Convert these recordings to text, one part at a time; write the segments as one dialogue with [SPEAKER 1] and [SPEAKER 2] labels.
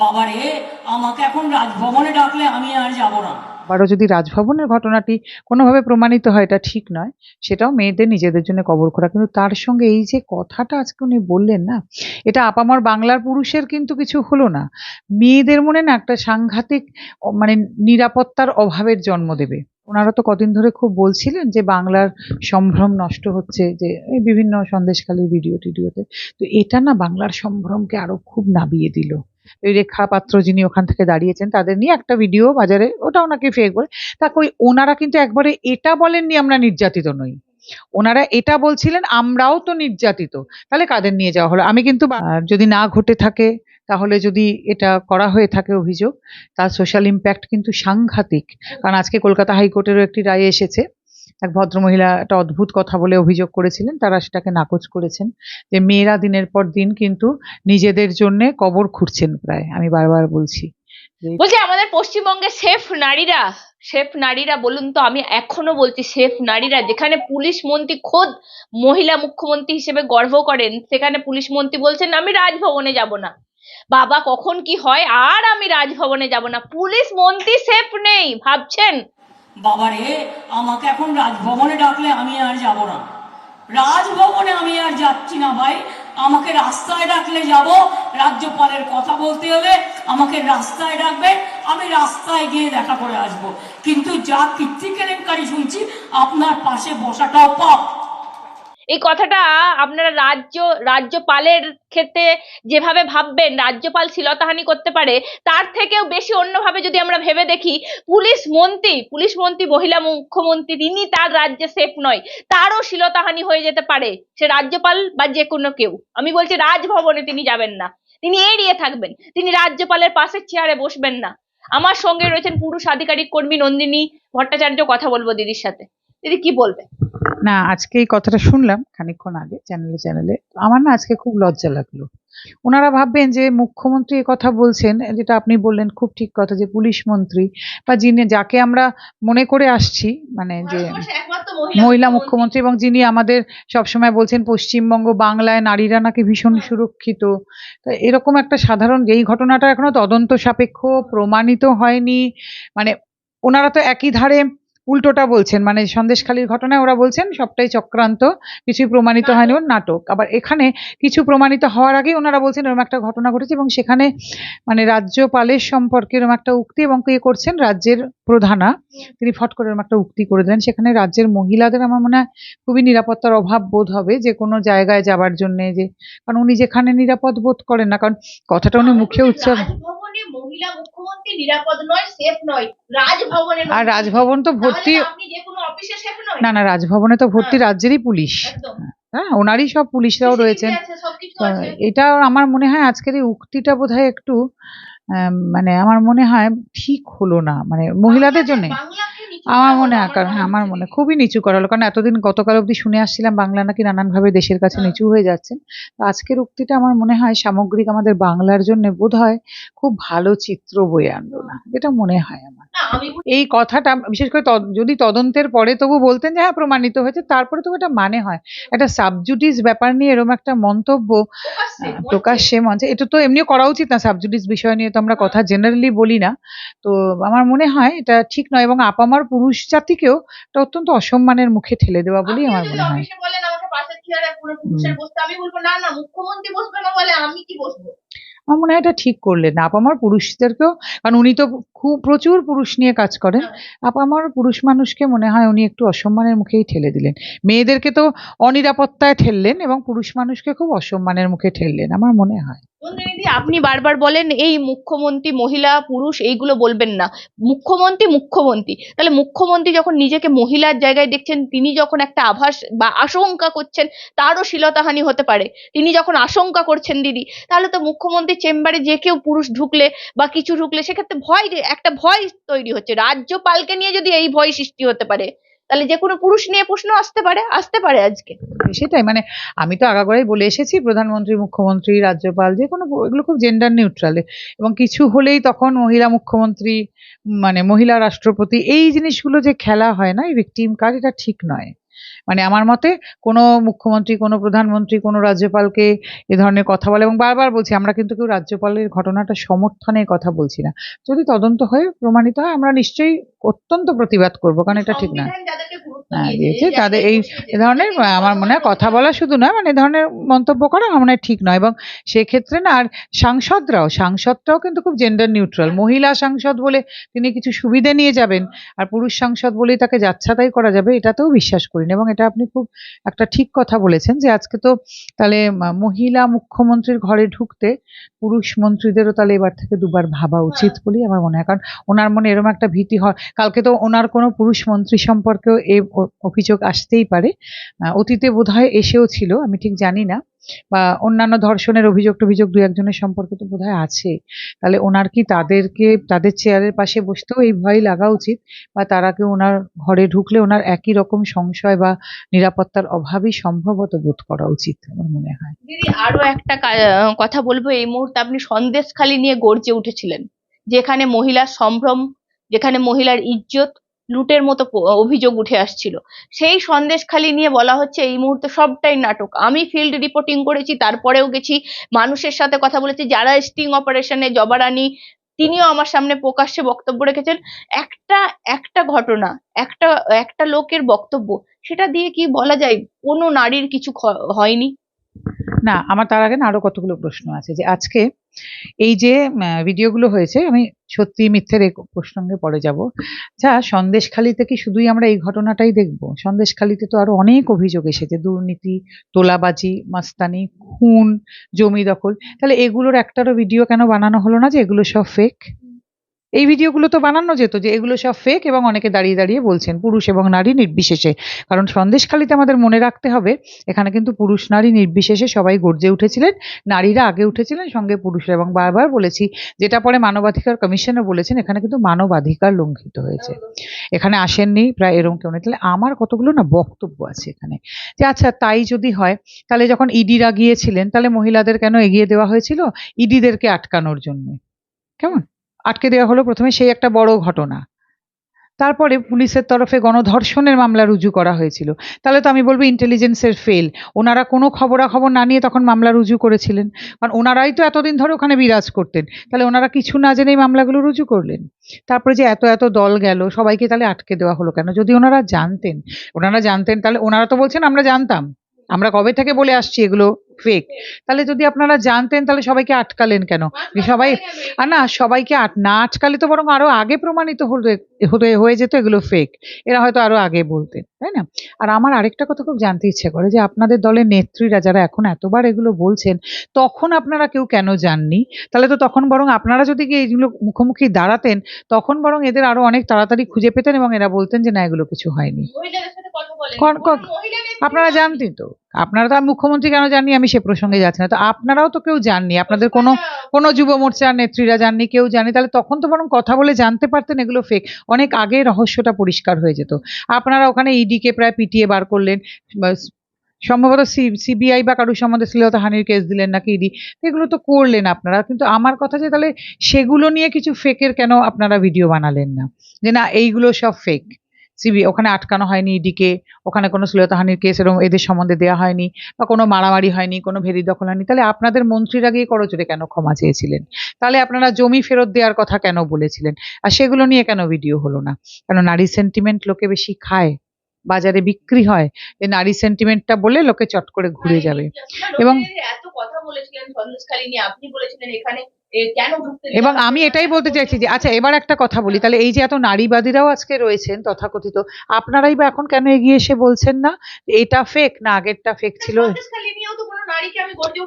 [SPEAKER 1] বাবারে, আমাকে এখন রাজভবনে ডাকলে আমি আর যাব না।
[SPEAKER 2] আবারও যদি রাজভবনের ঘটনাটি কোনোভাবে প্রমাণিত হয়, এটা ঠিক নয়। সেটাও মেয়েদের নিজেদের জন্য কবর করা কিন্তু তার সঙ্গে এই যে কথাটা আজকে উনি বললেন না, এটা আপামর বাংলার পুরুষের কিন্তু কিছু হলো না। মেয়েদের মনে না একটা সাংঘাতিক মানে নিরাপত্তার অভাবের জন্ম দেবে। ওনারা তো কদিন ধরে খুব বলছিলেন যে বাংলার সম্ভ্রম নষ্ট হচ্ছে, যে এই বিভিন্ন সন্দেশখালীর ভিডিও টিডিওতে তো এটা না বাংলার সম্ভ্রমকে আরও খুব নাবিয়ে দিল। ওই রেখা পাত্র যিনি ওখান থেকে দাঁড়িয়েছেন, তাদের নিয়ে একটা ভিডিও বাজারে ওটা ওনাকে ফেক বলে। তা কই ওনারা কিন্তু একবারে এটা বলেননি আমরা নির্যাতিত নই। ওনারা এটা বলছিলেন, আমরাও তো নির্যাতিত। তাহলে কাদের নিয়ে যাওয়া হলো? আমি কিন্তু যদি না ঘটে থাকে, তাহলে যদি এটা করা হয়ে থাকে অভিযোগ, তার সোশ্যাল ইম্প্যাক্ট কিন্তু সাংঘাতিক। কারণ আজকে কলকাতা হাইকোর্টেরও একটি রায় এসেছে। এক ভদ্রমহিলা একটা অদ্ভুত কথা বলে অভিযোগ করেছিলেন, তারা সেটাকে নাকচ করেছেন। যে মেয়েরা দিনের পর দিন কিন্তু নিজেদের জন্য কবর খুঁড়ছেন প্রায়, আমি বারবার বলছি।
[SPEAKER 3] বলছি আমাদের পশ্চিমবঙ্গে সেফ নারীরা সেফ নারীরা বলুন তো, আমি এখনও বলছি সেফ নারীরা, যেখানে পুলিশ মন্ত্রী খোদ মহিলা মুখ্যমন্ত্রী হিসেবে গর্ব করেন, সেখানে পুলিশ মন্ত্রী বলছেন, আমি রাজভবনে যাব না। বাবা, কখন কি হয়? আর আমি রাজভবনে যাব না। পুলিশ মন্ত্রী সেফ নেই, ভাবছেন?
[SPEAKER 1] বাবারে, আমাকে এখন রাজভবনে ডাকলে আমি আর যাব না। রাজভবনে আমি আর যাচ্ছি না ভাই। আমাকে রাস্তায় ডাকলে যাব, রাজ্যপালের কথা বলতে হবে আমাকে রাস্তায় ডাকবে, আমি রাস্তায় গিয়ে দেখা করে আসব। কিন্তু যা কীর্তি কেলেঙ্কারি শুনছি, আপনার পাশে বসাটাও পাপ।
[SPEAKER 3] এই কথাটা আপনারা রাজ্য, রাজ্যপালের ক্ষেত্রে যেভাবে ভাববেন, রাজ্যপাল শ্লীলতাহানি করতে পারে, তার থেকেও বেশি অন্যভাবে যদি আমরা ভেবে দেখি, পুলিশ মন্ত্রী পুলিশ মন্ত্রী, মহিলা মুখ্যমন্ত্রী, তিনি তার রাজ্যে সেফ নয়, তারও শ্লীলতাহানি হয়ে যেতে পারে, সে রাজ্যপাল বা যে কোনো কেউ। আমি বলছি রাজভবনে তিনি যাবেন না, তিনি এড়িয়ে থাকবেন, তিনি রাজ্যপালের পাশের চেয়ারে বসবেন না। আমার সঙ্গে রয়েছেন পুরুষ আধিকারিক কর্মী নন্দিনী ভট্টাচার্য, কথা বলব দিদির সাথে। দিদি কি বলবে?
[SPEAKER 2] না আজকে এই কথাটা শুনলাম খানিকক্ষণ আগে চ্যানেলে চ্যানেলে আমার না আজকে খুব লজ্জা লাগল। ওনারা ভাববেন যে মুখ্যমন্ত্রী এ কথা বলছেন যেটা আপনি বললেন খুব ঠিক কথা যে পুলিশ মন্ত্রী বা যিনি যাকে আমরা মনে করে আসছি মানে যে মহিলা মুখ্যমন্ত্রী। এবং যিনি আমাদের সবসময় বলছেন পশ্চিমবঙ্গ বাংলায় নারীরা নাকি ভীষণ সুরক্ষিত। তা এরকম একটা সাধারণ যেই ঘটনাটা এখনও তদন্ত সাপেক্ষ প্রমাণিত হয়নি। মানে ওনারা তো একই ধারে উল্টোটা বলছেন মানে সন্দেশখালীর ঘটনায় ওরা বলছেন সবটাই চক্রান্ত কিছুই প্রমাণিত হয়নি ওর নাটক। আবার এখানে কিছু প্রমাণিত হওয়ার আগেই ওনারা বলছেন এরকম একটা ঘটনা ঘটেছে এবং সেখানে মানে রাজ্যপালের সম্পর্কে এরকম একটা উক্তি এবং কে করছেন রাজ্যের প্রধানা তিনি ফট করে এরকম একটা উক্তি করে দেন সেখানে রাজ্যের মহিলাদের আমার মনে হয় খুবই নিরাপত্তার অভাব বোধ হবে যে কোনো জায়গায় যাবার জন্যে যে কারণ উনি যেখানে নিরাপদ বোধ করেন না কারণ কথাটা উনি মুখে উচ্চারণ
[SPEAKER 3] রাজভবনে মহিলা মুখ্যমন্ত্রী নিরাপদ নয় সেফ নয় রাজভবনে
[SPEAKER 2] আর রাজভবন তো ভর্তি
[SPEAKER 3] আপনি যে কোনো অফিসে সেফ নয়?
[SPEAKER 2] না না রাজভবনে তো ভর্তি
[SPEAKER 3] হ্যাঁ।
[SPEAKER 2] রাজ্যেরই পুলিশ।
[SPEAKER 3] একদম।
[SPEAKER 2] হ্যাঁ ওনারই সব পুলিশরাও রয়েছেন। এটা আমার মনে হয় আজকের এই উক্তিটা বোধহয় একটু মানে আমার মনে হয় ঠিক হলো না মানে মহিলাদের জন্য। আমার মনে
[SPEAKER 3] হলো,
[SPEAKER 2] হয় হ্যাঁ, আমার
[SPEAKER 3] মনে
[SPEAKER 2] খুবই নিচু করা হলো। কারণ এতদিন গতকাল অবধি শুনে আসছিলাম বাংলা নাকি নানানভাবে দেশের কাছে
[SPEAKER 3] হ্যাঁ।
[SPEAKER 2] নিচু হয়ে যাচ্ছেন। তো আজকের উক্তিটা আমার মনে হয় সামগ্রিক আমাদের বাংলার জন্য বোধ হয় খুব ভালো চিত্র বয়ে আনলো না যেটা মনে হয় আমার। এই কথাটা বিশেষ করে যদি তদন্তের পরে তবু বলতেন যে হ্যাঁ প্রমাণিত হয়েছে তারপরে তবু এটা মানে হয়। একটা সাবজুডিস ব্যাপার নিয়ে এরকম একটা মন্তব্য
[SPEAKER 3] মঞ্চে।
[SPEAKER 2] প্রকাশ্যে মঞ্চে এটা তো এমনিও করা উচিত না সাবজুডিস বিষয় নিয়ে তো আমরা কথা জেনারেলি বলি না। তো আমার মনে হয় এটা ঠিক নয় এবং আপামার পুরুষ জাতিকেও এটা অত্যন্ত অসম্মানের মুখে ঠেলে দেওয়া বলেই আমার মনে হয়। আমার মনে হয় এটা ঠিক করলেন। না আপামার পুরুষদেরকেও কারণ উনি তো খুব প্রচুর পুরুষ নিয়ে কাজ করেন।
[SPEAKER 3] হ্যাঁ।
[SPEAKER 2] আপামার পুরুষ মানুষকে মনে হয় উনি একটু অসম্মানের মুখেই ঠেলে দিলেন। মেয়েদেরকে তো অনিরাপত্তায় ঠেললেন এবং পুরুষ মানুষকে খুব অসম্মানের মুখে ঠেললেন আমার মনে হয়।
[SPEAKER 3] নন্দিনীদি আপনি বারবার বলেন এই মুখ্যমন্ত্রী, মহিলা, পুরুষ, এইগুলো বলবেন না। মুখ্যমন্ত্রী মুখ্যমন্ত্রী। তাহলে মুখ্যমন্ত্রী যখন নিজেকে মহিলার জায়গায় দেখছেন, তিনি যখন একটা আভাস বা আশঙ্কা করছেন, তারও শ্লীলতাহানি হতে পারে। তিনি যখন আশঙ্কা করছেন দিদি, তাহলে তো মুখ্যমন্ত্রী চেম্বারে যে কেউ পুরুষ ঢুকলে বা কিছু ঢুকলে, সেক্ষেত্রে ভয় একটা ভয় তৈরি হচ্ছে। রাজ্যপালকে নিয়ে যদি এই ভয় সৃষ্টি হতে পারে তাহলে যে কোনো পুরুষ নিয়ে প্রশ্ন আসতে পারে আসতে পারে আজকে।
[SPEAKER 2] সেটাই মানে আমি তো আগাগোড়াই বলে এসেছি, প্রধানমন্ত্রী, মুখ্যমন্ত্রী, রাজ্যপাল, যে কোনো এগুলো খুব জেন্ডার নিউট্রাল এবং কিছু হলেই তখন মহিলা মুখ্যমন্ত্রী মানে মহিলা রাষ্ট্রপতি, এই জিনিসগুলো যে খেলা হয় না, এই ভিকটিম কার্ড এটা ঠিক নয়। মানে আমার মতে কোনো মুখ্যমন্ত্রী, কোনো প্রধানমন্ত্রী, কোনো রাজ্যপালকে এ ধরনের কথা বলে এবং বারবার বলছি, আমরা কিন্তু কেউ রাজ্যপালের ঘটনাটা সমর্থনের কথা বলছি না। যদি তদন্ত হয়ে প্রমাণিত হয়, আমরা নিশ্চয়ই অত্যন্ত প্রতিবাদ করব, কারণ এটা ঠিক না। হ্যাঁ,
[SPEAKER 3] দিয়েছে,
[SPEAKER 2] তাদের এই ধরনের আমার মনে হয় কথা বলা শুধু নয় মানে এ ধরনের মন্তব্য করা আমার মনে হয় ঠিক নয়। এবং সেক্ষেত্রে না আর সাংসদরাও সাংসদরাও কিন্তু খুব জেন্ডার নিউট্রাল মহিলা সাংসদ বলে তিনি কিছু সুবিধে নিয়ে যাবেন আর পুরুষ সাংসদ বলেই তাকে যাচ্ছাতাই করা যাবে এটাতেও বিশ্বাস করি না। এবং এটা আপনি খুব একটা ঠিক কথা বলেছেন যে আজকে তো তাহলে মহিলা মুখ্যমন্ত্রীর ঘরে ঢুকতে পুরুষ মন্ত্রীদেরও তাহলে এবার থেকে দুবার ভাবা উচিত বলেই আমার মনে হয়। কারণ ওনার মনে এরকম একটা ভীতি হয়। কালকে তো ওনার কোনো পুরুষ মন্ত্রী সম্পর্কেও অ- অভিযোগ আসতেই পারে। অতীতে বোধহয় এসেও ছিল, আমি ঠিক জানি না। বা অন্যান্য ধর্ষণের অভিযোগ টভিযোগ দু একজনের সম্পর্কে তো বোধহয় আছে। তাহলে ওনার কি তাদেরকে, তাদের চেয়ারের পাশে বসতেও এই ভয় লাগা উচিত? বা তারা কি ওনার ঘরে ঢুকলে ওনার একই রকম সংশয় বা নিরাপত্তার অভাবই সম্ভবত বোধ করা উচিত আমার মনে হয়?
[SPEAKER 3] দিদি, আরও একটা কথা বলব। এই মুহূর্তে আপনি সন্দেশখালি নিয়ে গর্জে উঠেছিলেন। যেখানে মহিলার সম্ভ্রম, যেখানে মহিলার ইজ্জত লুটের মতো অভিযোগ উঠে আসছিল। সেই সন্দেশখালি নিয়ে বলা হচ্ছে, এই মুহূর্তে সবটাই নাটক। আমি ফিল্ড রিপোর্টিং করেছি, তারপরেও গেছি, মানুষের সাথে কথা বলেছি, যারা স্টিং অপারেশনে জবারানি, তিনিও আমার সামনে প্রকাশ্যে বক্তব্য রেখেছেন। একটা একটা ঘটনা, একটা একটা লোকের বক্তব্য, সেটা দিয়ে কি বলা যায়, কোনো নারীর কিছু হয়নি।
[SPEAKER 2] না, আমার তার আগে না আরও কতগুলো প্রশ্ন আছে যে আজকে এই যে ভিডিওগুলো হয়েছে, আমি সত্যি মিথ্যের এই প্রসঙ্গে পরে যাব। যা সন্দেশখালিতে কি শুধুই আমরা এই ঘটনাটাই দেখব? সন্দেশখালিতে তো আরও অনেক অভিযোগ এসেছে, দুর্নীতি, তোলাবাজি, মাস্তানি, খুন, জমি দখল। তাহলে এগুলোর একটারও ভিডিও কেন বানানো হলো না যে এগুলো সব ফেক এই ভিডিওগুলো তো বানানো যেত যে এগুলো সব ফেক এবং অনেকে দাঁড়িয়ে দাঁড়িয়ে বলছেন, পুরুষ এবং নারী নির্বিশেষে। কারণ সন্দেশখালিতে আমাদের মনে রাখতে হবে, এখানে কিন্তু পুরুষ নারী নির্বিশেষে সবাই গর্জে উঠেছিলেন, নারীরা আগে উঠেছিলেন, সঙ্গে পুরুষরা। এবং বারবার বলেছি, যেটা পরে মানবাধিকার কমিশনও বলেছেন, এখানে কিন্তু মানবাধিকার লঙ্ঘিত হয়েছে। এখানে আসেননি প্রায় এরকম কেউ নেই। তাহলে আমার কতগুলো না বক্তব্য আছে এখানে? যে আচ্ছা তাই যদি হয়, তাহলে যখন ইডিরা গিয়েছিলেন, তাহলে মহিলাদের কেন এগিয়ে দেওয়া হয়েছিল? ইডিদেরকে আটকানোর জন্য। কেমন? আটকে দেওয়া হলো প্রথমে সেই একটা বড় ঘটনা। তারপরে পুলিশের তরফে গণধর্ষণের মামলা রুজু করা হয়েছিল। তাহলে তো আমি বলব ইন্টেলিজেন্সের ফেল ওনারা কোনো খবরাখবর না নিয়ে তখন মামলা রুজু করেছিলেন। কারণ ওনারাই তো এতদিন ধরে ওখানে বিরাজ করতেন। তাহলে ওনারা কিছু না জেনেই মামলাগুলো রুজু করলেন। তারপরে যে এত এত দল গেল, সবাইকে তাহলে আটকে দেওয়া হলো কেন? যদি ওনারা জানতেন ওনারা জানতেন, তাহলে ওনারা তো বলছেন, আমরা জানতাম। আমরা কবে থেকে বলে আসছি এগুলো ফেক তাহলে যদি আপনারা জানতেন তাহলে সবাইকে আটকালেন কেন? সবাই আর না সবাইকে আট না আটকালে তো বরং আরও আগে প্রমাণিত হতে হয়ে যেত এগুলো ফেক এরা হয়তো আরও আগে বলতেন তাই না? আর আমার আরেকটা কথা খুব জানতে ইচ্ছে করে যে আপনাদের দলের নেত্রীরা যারা এখন এতবার এগুলো বলছেন তখন আপনারা কেউ কেন জাননি তাহলে তো তখন বরং আপনারা যদি এগুলো মুখোমুখি দাঁড়াতেন তখন বরং এদের আরও অনেক তাড়াতাড়ি খুঁজে পেতেন এবং এরা বলতেন যে না এগুলো কিছু হয়নি। আপনারা জানতেন তো। আপনারা তো আমি মুখ্যমন্ত্রী কেন জানি আমি সে প্রসঙ্গে যাচ্ছি না। তো আপনারাও তো কেউ জাননি। আপনাদের কোনো কোনো যুব মোর্চার নেত্রীরা জাননি, কেউ জানি তাহলে তখন তো বরং কথা বলে জানতে পারতেন এগুলো ফেক অনেক আগে রহস্যটা পরিষ্কার হয়ে যেত। আপনারা ওখানে ইডিকে প্রায় পিটিয়ে বার করলেন। সম্ভবত সিবিআই বা কারুর সম্বন্ধে শ্লীলতা হানির কেস দিলেন নাকি ইডি এগুলো তো করলেন আপনারা। কিন্তু আমার কথা যে তাহলে সেগুলো নিয়ে কিছু ফেকের কেন আপনারা ভিডিও বানালেন না? যে না, এইগুলো সব ফেক সিবি ওখানে আটকানো হয়নি ইডিকে ওখানে কোনো শ্লীলতাহানির কেস এরকম এদের সম্বন্ধে দেওয়া হয়নি বা কোনো মারামারি হয়নি কোনো ভেরি দখল হয়নি। তাহলে আপনাদের মন্ত্রীরা গিয়ে করজোরে কেন ক্ষমা চেয়েছিলেন? তাহলে আপনারা জমি ফেরত দেওয়ার কথা কেন বলেছিলেন? আর সেগুলো নিয়ে কেন ভিডিও হলো না? কেন নারী সেন্টিমেন্ট লোকে বেশি খায়? বাজারে বিক্রি হয়? যে নারী সেন্টিমেন্টটা বলে লোকে চট করে ঘুরে যাবে। এবং-
[SPEAKER 3] এবং এত কথা বলেছিলেন আপনি বলেছিলেন এখানে
[SPEAKER 2] এবং আমি এটাই বলতে চাইছি যে আচ্ছা এবার একটা কথা বলি। তাহলে এই যে এত নারীবাদীরাও আজকে রয়েছেন তথাকথিত আপনারাই বা এখন কেন এগিয়ে এসে বলছেন না এটা ফেক না আগেরটা ফেক ছিল।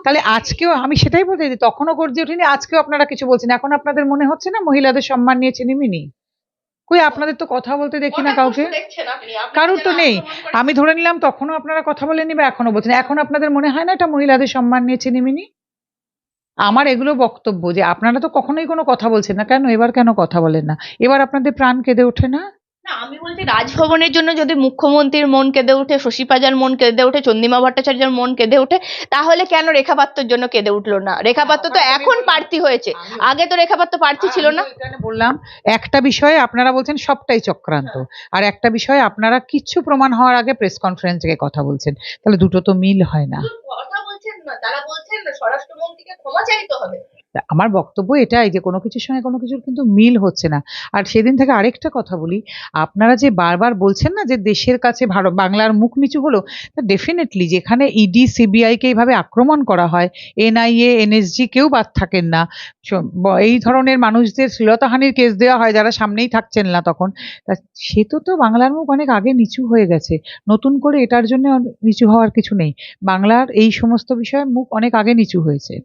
[SPEAKER 2] তাহলে আজকেও আমি সেটাই বলতে চাইছি তখনও গর্জে ওঠেনি আজকেও আপনারা কিছু বলছেন এখন আপনাদের মনে হচ্ছে না মহিলাদের সম্মান নিয়ে চিনিমিনি? কই আপনাদের তো কথা বলতে দেখি না কাউকে। কারুর তো নেই। আমি ধরে নিলাম তখনও আপনারা কথা বলেননি বা এখনও বলছেন এখন আপনাদের মনে হয় না এটা মহিলাদের সম্মান নিয়ে চিনিমিনি? আমার এগুলো বক্তব্য যে আপনারা তো কখনোই কোনো কথা বলছেন না। কেন? এবার কেন কথা বলেন না? এবার আপনাদের প্রাণ কেঁদে ওঠে না?
[SPEAKER 3] না আমি বলছি রাজভবনের জন্য যদি মুখ্যমন্ত্রীর মন কেঁদে ওঠে শশী পাজার মন কেঁদে ওঠে চন্দ্রিমা ভট্টাচার্যের মন কেঁদে ওঠে তাহলে কেন রেখা পাত্রর জন্য কেঁদে উঠল না? রেখা পাত্র তো এখন প্রার্থী হয়েছে। আগে তো রেখা পাত্র প্রার্থী ছিল না।
[SPEAKER 2] বললাম একটা বিষয়ে আপনারা বলছেন সবটাই চক্রান্ত। আর একটা বিষয়ে আপনারা কিচ্ছু প্রমাণ হওয়ার আগে প্রেস কনফারেন্স থেকে কথা বলছেন। তাহলে দুটো তো মিল হয় না।
[SPEAKER 3] কথা বলছেন না তারা বলছেন স্বরাষ্ট্রমন্ত্রীকে ক্ষমা চাইতে হবে।
[SPEAKER 2] আমার বক্তব্য এটাই যে কোনো কিছুর সঙ্গে কোনো কিছুর কিন্তু মিল হচ্ছে না। আর সেদিন থেকে আরেকটা কথা বলি, আপনারা যে বারবার বলছেন না যে দেশের কাছে ভারত, বাংলার মুখ নিচু হলো, তা ডেফিনেটলি যেখানে ইডি সিবিআইকে এইভাবে আক্রমণ করা হয় এনআইএ এনএসজি কেউ বাদ থাকেন না। এই ধরনের মানুষদের শ্লীলতাহানির কেস দেওয়া হয় যারা সামনেই থাকছেন না তখন। তা সে তো তো বাংলার মুখ অনেক আগে নিচু হয়ে গেছে। নতুন করে এটার জন্য নিচু হওয়ার কিছু নেই। বাংলার এই সমস্ত বিষয়ে মুখ অনেক আগে নিচু হয়েছে।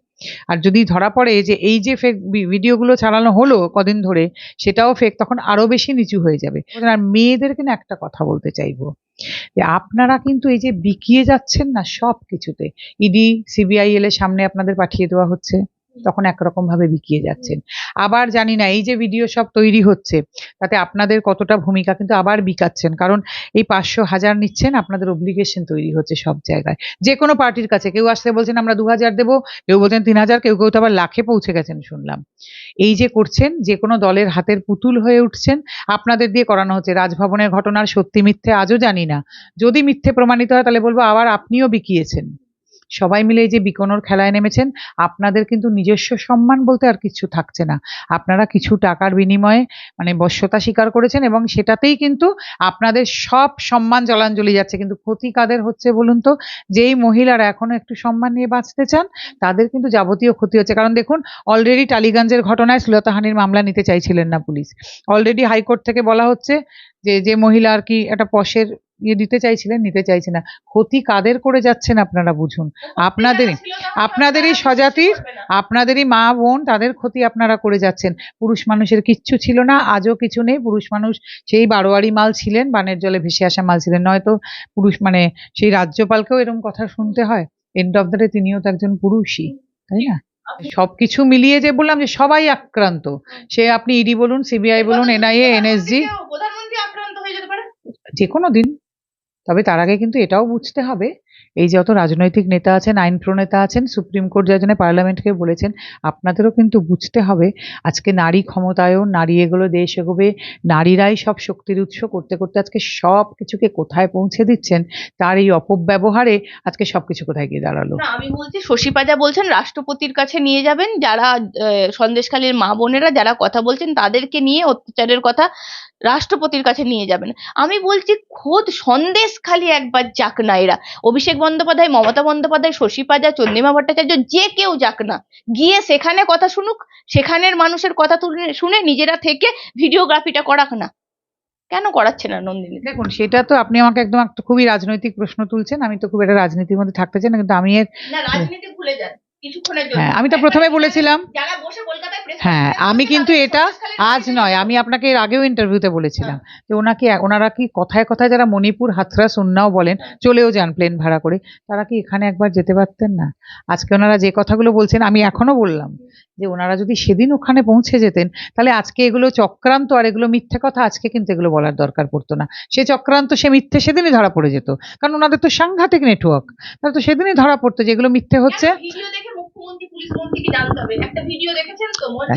[SPEAKER 2] আর যদি ধরা পড়ে যে এই যে ফেক ভিডিওগুলো চালানো হলো কদিন ধরে, সেটাও ফেক তখন আরও বেশি নিচু হয়ে যাবে। আর মেয়েদেরকে না একটা কথা বলতে চাইব, যে আপনারা কিন্তু এই যে বিকিয়ে যাচ্ছেন না সব কিছুতে ইডি সিবিআইএল এর সামনে আপনাদের পাঠিয়ে দেওয়া হচ্ছে। তখন একরকম ভাবে বিকিয়ে যাচ্ছেন। আবার জানি না, এই যে ভিডিও সব তৈরি হচ্ছে, তাতে আপনাদের কতটা ভূমিকা কিন্তু আবার বিকাচ্ছেন। কারণ এই পাঁচশো হাজার নিচ্ছেন, আপনাদের অব্লিগেশন তৈরি হচ্ছে সব জায়গায়। যে কোনো পার্টির কাছে, কেউ আসলে বলছেন, আমরা দু হাজার দেবো কেউ বলছেন, তিন হাজার কেউ কেউ তো আবার লাখে পৌঁছে গেছেন শুনলাম। এই যে করছেন যে কোনো দলের হাতের পুতুল হয়ে উঠছেন, আপনাদের দিয়ে করানো হচ্ছে। রাজভবনের ঘটনার সত্যি মিথ্যে আজও জানি না। যদি মিথ্যে প্রমাণিত হয়, তাহলে বলব আবার আপনিও বিকিয়েছেন। সবাই মিলে এই যে বিকনোর খেলায় নেমেছেন, আপনাদের কিন্তু নিজস্ব সম্মান বলতে আর কিছু থাকছে না। আপনারা কিছু টাকার বিনিময়ে মানে বশ্যতা স্বীকার করেছেন এবং সেটাতেই কিন্তু আপনাদের সব সম্মান জলাঞ্জলি যাচ্ছে। কিন্তু ক্ষতি কাদের হচ্ছে বলুন তো? যেই মহিলারা এখনও একটু সম্মান নিয়ে বাঁচতে চান, তাদের কিন্তু যাবতীয় ক্ষতি হচ্ছে। কারণ দেখুন অলরেডি টালিগঞ্জের ঘটনায় শ্লীলতাহানির মামলা নিতে চাইছিলেন না পুলিশ। অলরেডি হাইকোর্ট থেকে বলা হচ্ছে যে যে মহিলা আর কি একটা পশের ইয়ে দিতে চাইছিলেন নিতে চাইছে না। ক্ষতি কাদের করে যাচ্ছেন আপনারা বুঝুন। আপনাদেরই আপনাদেরই স্বজাতির আপনাদেরই মা বোন তাদের ক্ষতি আপনারা করে যাচ্ছেন। পুরুষ মানুষের কিচ্ছু ছিল না আজও কিছু নেই। পুরুষ মানুষ সেই বারোয়ারি মাল ছিলেন বানের জলে ভেসে আসা মাল ছিলেন। নয়তো পুরুষ মানে সেই রাজ্যপালকেও এরকম কথা শুনতে হয়। এন্ড অফ দ্য ডে তিনিও তো একজন পুরুষই তাই না? সবকিছু মিলিয়ে যে বললাম যে সবাই আক্রান্ত। সে আপনি ইডি বলুন সিবিআই বলুন এনআইএ এনএসজি যে কোনো দিন। তবে তার আগে কিন্তু এটাও বুঝতে হবে এই যত রাজনৈতিক নেতা আছেন, আইন প্রণেতা আছেন, সুপ্রিম কোর্ট যার জন্য পার্লামেন্টকে বলেছেন, আপনাদেরও কিন্তু বুঝতে হবে, আজকে নারী ক্ষমতায়ন, নারী এগুলো দেশ এগোবে, নারীরাই সব শক্তির উৎস, করতে করতে আজকে সব কিছুকে কোথায় পৌঁছে দিচ্ছেন, তার এই অপব্যবহারে আজকে সবকিছু কোথায় গিয়ে দাঁড়াল?
[SPEAKER 3] আমি বলছি শশী পাজা বলছেন, রাষ্ট্রপতির কাছে নিয়ে যাবেন, যারা সন্দেশখালীর মা বোনেরা যারা কথা বলছেন, তাদেরকে নিয়ে অত্যাচারের কথা রাষ্ট্রপতির কাছে নিয়ে যাবেন। আমি বলছি, খোদ সন্দেশখালী একবার যাক না এরা অভিষেক বন্দ্যোপাধ্যায় মমতা বন্দ্যোপাধ্যায় শশী পাজা চন্দ্রিমা ভট্টাচার্য যে কেউ যাক না গিয়ে সেখানে কথা শুনুক সেখানের মানুষের কথা শুনে নিজেরা থেকে ভিডিওগ্রাফিটা করাক না। কেন করাচ্ছে না নন্দিনী?
[SPEAKER 2] দেখুন সেটা তো আপনি আমাকে একদম একটা খুবই রাজনৈতিক প্রশ্ন তুলছেন। আমি তো খুব একটা রাজনীতির মধ্যে থাকতে চাই না কিন্তু আমি এর
[SPEAKER 3] রাজনীতি ভুলে যান কিছুক্ষণের জন্য।
[SPEAKER 2] হ্যাঁ আমি তো প্রথমে বলেছিলাম।
[SPEAKER 3] যারা বসে কলকাতায় press
[SPEAKER 2] হ্যাঁ আমি কিন্তু এটা আজ নয় আমি আপনাকে এর আগেও ইন্টারভিউতে বলেছিলাম যে ওনাকে ওনারা কি কথায় কথায় যারা মণিপুর হাথরাস উন্নাও বলেন চলেও যান প্লেন ভাড়া করে। তারা কি এখানে একবার যেতে পারতেন না? আজকে ওনারা যে কথাগুলো বলছেন আমি এখনও বললাম যে ওনারা যদি সেদিন ওখানে পৌঁছে যেতেন তাহলে আজকে এগুলো চক্রান্ত আর এগুলো মিথ্যে কথা আজকে কিন্তু এগুলো বলার দরকার পড়তো না। সে চক্রান্ত সে মিথ্যে সেদিনই ধরা পড়ে যেত। কারণ ওনাদের তো সাংঘাতিক নেটওয়ার্ক তাহলে তো সেদিনই ধরা পড়তো যেগুলো মিথ্যে হচ্ছে।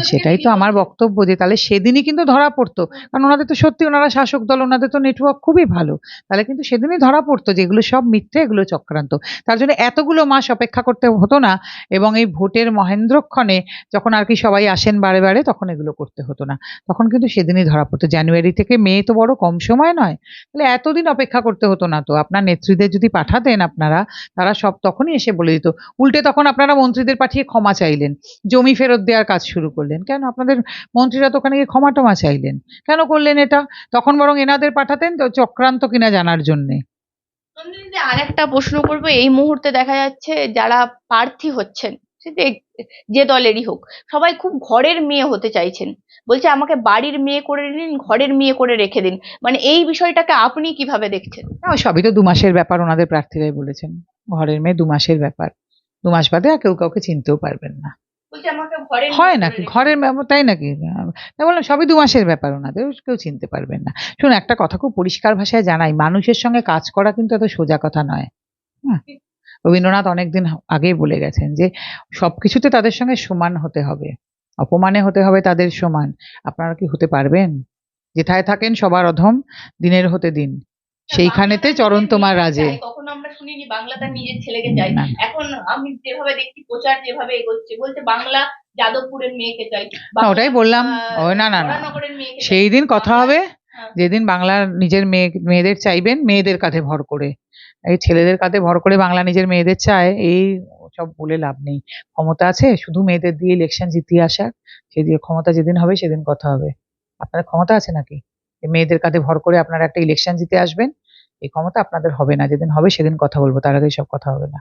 [SPEAKER 2] সেটাই তো আমার বক্তব্য যে তাহলে সেদিনই কিন্তু ধরা পড়তো। কারণ ওনাদের তো সত্যি ওনারা শাসক দল ওনাদের তো নেটওয়ার্ক খুবই ভালো। তাহলে কিন্তু সেদিনই ধরা পড়তো যে এগুলো সব মিথ্যে এগুলো চক্রান্ত। তার জন্য এতগুলো মাস অপেক্ষা করতে হতো না এবং এই ভোটের মহেন্দ্রক্ষণে যখন আর কি সবাই আসেন বারে বারে তখন এগুলো করতে হতো না। তখন কিন্তু সেদিনই ধরা পড়তো। জানুয়ারি থেকে মে তো বড় কম সময় নয়। তাহলে এতদিন অপেক্ষা করতে হতো না তো। আপনার নেত্রীদের যদি পাঠাতেন আপনারা তারা সব তখনই এসে বলে দিত। উল্টে তখন আপনারা মন্ত্রীদের পাঠিয়ে ক্ষমা চাইলেন। জমি ফেরত দেওয়ার কাজ শুরু করলেন। কেন? আপনাদের মন্ত্রীরা তো ওখানে গিয়ে ক্ষমা টমা চাইলেন। কেন করলেন এটা? তখন বরং এনাদের পাঠাতেন তো চক্রান্ত কিনা জানার জন্যে।
[SPEAKER 3] আর একটা প্রশ্ন করব। এই মুহূর্তে দেখা যাচ্ছে যারা প্রার্থী হচ্ছেন যে দলেরই হোক সবাই খুব ঘরের মেয়ে হতে চাইছেন। বলছে আমাকে বাড়ির মেয়ে করে নিন ঘরের মেয়ে করে রেখে দিন। মানে এই বিষয়টাকে আপনি কীভাবে দেখছেন?
[SPEAKER 2] না, সবই তো দু মাসের ব্যাপার ওনাদের প্রার্থীরাই বলেছেন। ঘরের মেয়ে দু মাসের ব্যাপার। দু মাস বাদে আর কেউ কাউকে চিনতেও পারবেন না। হয় নাকি? ঘরের তাই নাকি? বললাম সবই দু মাসের ব্যাপার ওনাদের কেউ চিনতে পারবেন না। শুনুন একটা কথা খুব পরিষ্কার ভাষায় জানাই মানুষের সঙ্গে কাজ করা কিন্তু এত সোজা কথা নয়। হ্যাঁ? রবীন্দ্রনাথ অনেকদিন আগেই বলে গেছেন যে সবকিছুতে তাদের সঙ্গে সমান হতে হবে। অপমানে হতে হবে তাদের সমান। আপনারা কি হতে পারবেন? যেথায় থাকেন সবার অধম দিনের হতে দিন। সেইখানেতে চরণ তোমার রাজে।
[SPEAKER 3] শুনিনি বাংলা তার নিজের ছেলেকে চাই। এখন আমি যেভাবে দেখছি প্রচার যেভাবে এগোচ্ছে বলছে বাংলা যাদবপুরের মেয়েকে চাই।
[SPEAKER 2] ওটাই বললাম। ও, না, না, না। সেই দিন কথা হবে।
[SPEAKER 3] হ্যাঁ।
[SPEAKER 2] যেদিন বাংলা নিজের মেয়ে মেয়েদের চাইবেন মেয়েদের কাঁধে ভর করে। এই ছেলেদের কাঁধে ভর করে বাংলা নিজের মেয়েদের চায় এই সব বলে লাভ নেই। ক্ষমতা আছে শুধু মেয়েদের দিয়ে ইলেকশন জিতিয়ে আসার। সেই দিয়ে ক্ষমতা যেদিন হবে সেদিন কথা হবে। আপনার ক্ষমতা আছে নাকি? মেয়েদের কাঁধে ভর করে আপনারা একটা ইলেকশন জিতে আসবেন। এই ক্ষমতা আপনাদের হবে না, যেদিন হবে সেদিন কথা বলব, তার আগে সব কথা হবে না।